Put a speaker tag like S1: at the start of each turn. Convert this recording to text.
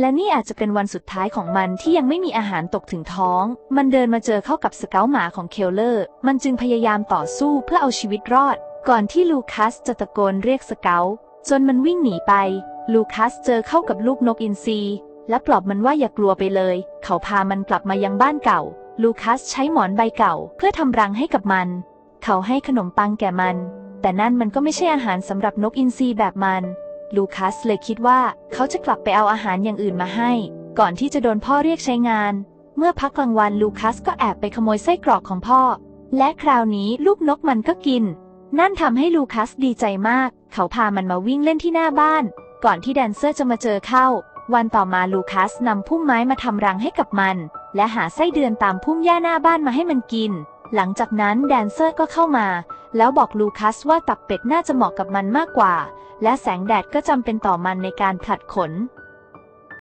S1: และนี่อาจจะเป็นวันสุดท้ายของมันที่ยังไม่มีอาหารตกถึงท้อง มันเดินมาเจอเข้ากับสเกลหมาของเคลเลอร์ มันจึงพยายามต่อสู้เพื่อเอาชีวิตรอด ก่อนที่ลูคัสจะตะโกนเรียกสเกลจนมันวิ่งหนีไป ลูคัสเจอเข้ากับลูกนกอินทรีและปลอบมันว่าอย่ากลัวไปเลย เขาพามันกลับมายังบ้านเก่า ลูคัสใช้หมอนใบเก่า เพื่อทำรังให้กับมัน เขาให้ขนมปังแก่มัน แต่นั่นมันก็ไม่ใช่อาหารสำหรับนกอินทรีแบบมัน ลูคัสเลยคิดว่าเขาจะกลับไปเอาอาหารอย่างอื่นมาให้ ก่อนที่จะโดนพ่อเรียกใช้งาน เมื่อพักกลางวันลูคัสก็แอบไปขโมยไส้กรอกของพ่อ และคราวนี้ลูกนกมันก็กิน นั่นทำให้ลูคัสดีใจมาก เขาพามันมาวิ่งเล่นที่หน้าบ้าน ก่อนที่แดนเซอร์จะมาเจอเข้า วันต่อมาลูคัสนำพุ่มไม้มาทำรังให้กับมัน และหาไส้เดือนตามพุ่มหญ้าหน้าบ้านมาให้มันกิน หลังจากนั้นแดนเซอร์ก็เข้ามา แล้วบอกลูคัสว่าตับเป็ดน่าจะเหมาะกับมันมากกว่า และแสงแดดก็จำเป็นต่อมันในการผลัดขน